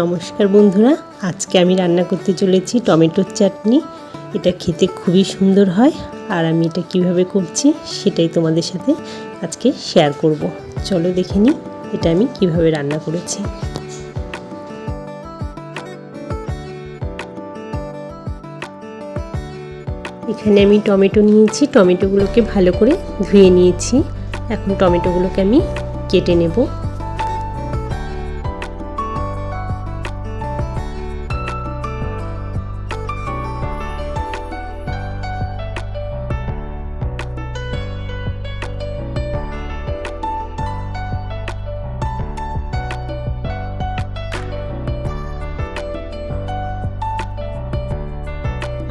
নমস্কার বন্ধুরা, আজকে আমি রান্না করতে চলেছি টমেটোর চাটনি। এটা খেতে খুবই সুন্দর হয়, আর আমি এটা কীভাবে করছি সেটাই তোমাদের সাথে আজকে শেয়ার করব। চলো দেখে নিই এটা আমি কীভাবে রান্না করেছি। এখানে আমি টমেটো নিয়েছি, টমেটোগুলোকে ভালো করে ধুয়ে নিয়েছি। এখন টমেটোগুলোকে আমি কেটে নেব।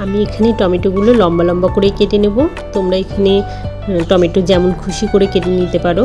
আমি এখানে টমেটোগুলো লম্বা লম্বা করে কেটে নেব। তোমরা এখানে টমেটো যেমন খুশি করে কেটে নিতে পারো।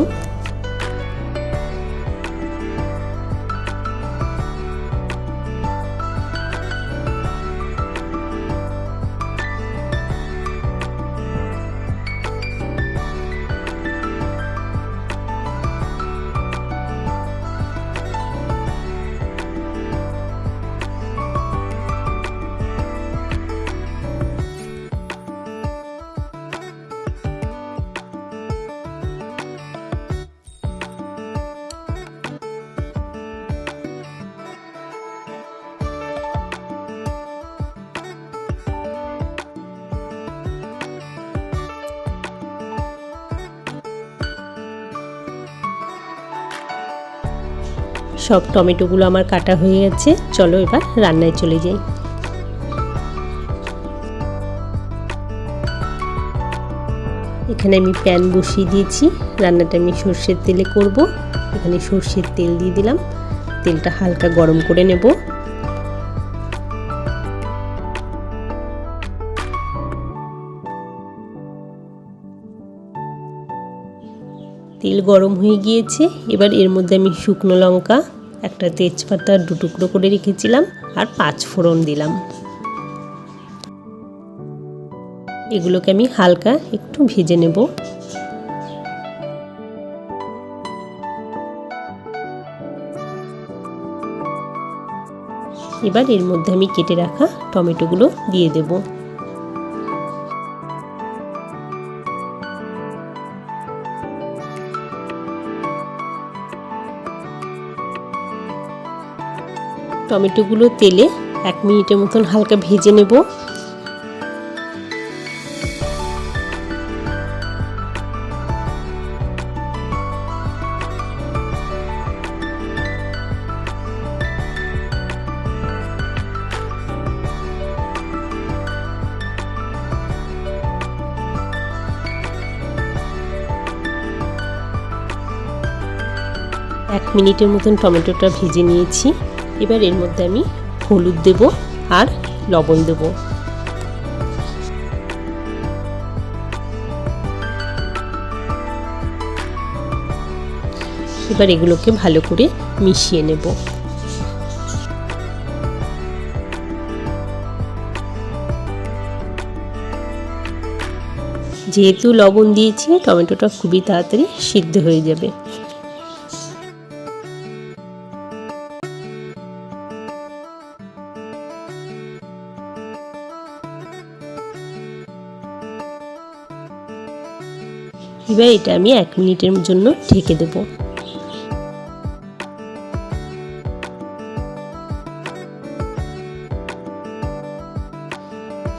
সব টমেটোগুলো আমার কাটা হয়ে গেছে। চলো এবার রান্নায় চলে যাই। এখানে আমি প্যান বসিয়ে দিয়েছি। রান্নাটা আমি সর্ষের তেলে করব। এখানে সর্ষের তেল দিয়ে দিলাম। তেলটা হালকা গরম করে নেব। তেল গরম হয়ে গিয়েছে। এবার এর মধ্যে আমি শুকনো লঙ্কা, একটা তেজপাতা দু টুকরো করে রেখেছিলাম আর পাঁচ ফোড়ন দিলাম। এগুলোকে আমি হালকা একটু ভেজে নেব। এবার এর মধ্যে আমি কেটে রাখা টমেটোগুলো দিয়ে দেবো। টমেটোগুলো তেলে এক মিনিটের মতন হালকা ভেজে নেব। এক মিনিটের মতন টমেটোটা ভেজে নিয়েছি। এবার এর মধ্যে আমি হলুদ দেব আর লবণ দেব। এবার এগুলোকে ভালো করে মিশিয়ে নেব। যেহেতু লবণ দিয়েছি, টমেটোটা খুবই তাড়াতাড়ি সিদ্ধ হয়ে যাবে। এবার এটা আমি এক মিনিটের জন্য ঢেকে দেব।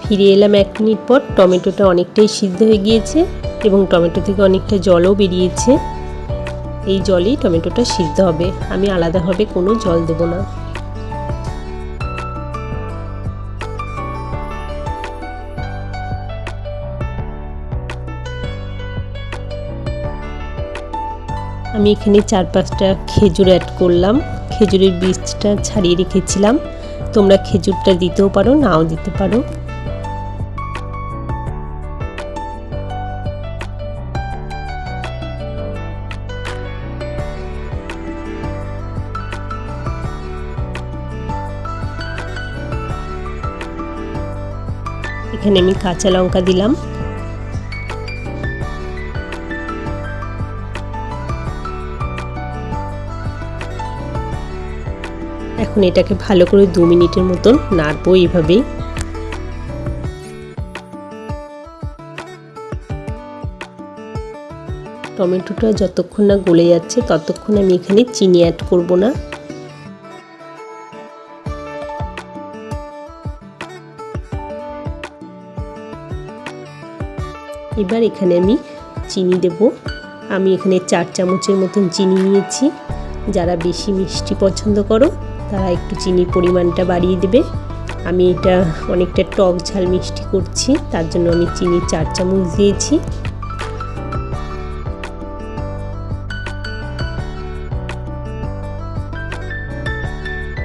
ফিরে এলাম এক মিনিট পর, টমেটোটা অনেকটাই সিদ্ধ হয়ে গিয়েছে এবং টমেটো থেকে অনেকটা জলও বেরিয়েছে। এই জলেই টমেটোটা সিদ্ধ হবে। আমি আলাদাভাবে কোনো জল দেবো না। আমি এখানে চার পাঁচটা খেজুর অ্যাড করলাম। খেজুরের বীজটা ছাড়িয়ে রেখেছিলাম। তোমরা খেজুরটা দিতেও পারো, নাও দিতে পারো। এখানে আমি কাঁচা লঙ্কা দিলাম। এখন এটাকে ভালো করে দু মিনিটের মতন নাড়বো এইভাবেই। টমেটোটা যতক্ষণ না গলে যাচ্ছে, ততক্ষণ আমি এখানে চিনি অ্যাড করব না। এবার এখানে আমি চিনি দেব। আমি এখানে চার চামচের মতন চিনি নিয়েছি। যারা বেশি মিষ্টি পছন্দ করো তারা একটু চিনির পরিমাণটা বাড়িয়ে দেবে। আমি এটা অনেকটা টক ঝাল মিষ্টি করছি, তার জন্য আমি চিনি চার চামচ দিয়েছি।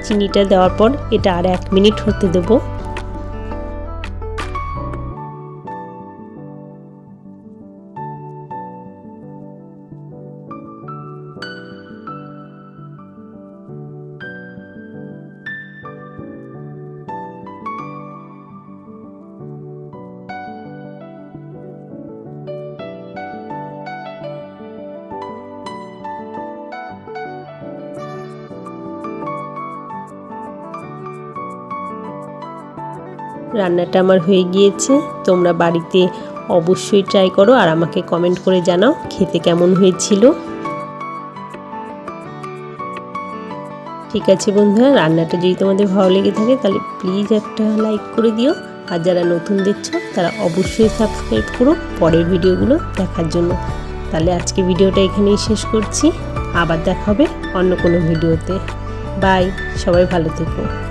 চিনিটা দেওয়ার পর এটা আর এক মিনিট হতে দেবো। রান্নাটা আমার হয়ে গিয়েছে। তোমরা বাড়িতে অবশ্যই ট্রাই করো আর আমাকে কমেন্ট করে জানাও খেতে কেমন হয়েছিল। ঠিক আছে বন্ধুরা, রান্নাটা যদি তোমাদের ভালো লেগে থাকে তাহলে প্লিজ একটা লাইক করে দিও। আর যারা নতুন দেখছ, তারা অবশ্যই সাবস্ক্রাইব করো পরের ভিডিওগুলো দেখার জন্য। তাহলে আজকে ভিডিওটা এখানেই শেষ করছি। আবার দেখা হবে অন্য কোনো ভিডিওতে। বাই সবাই ভালো থেকো।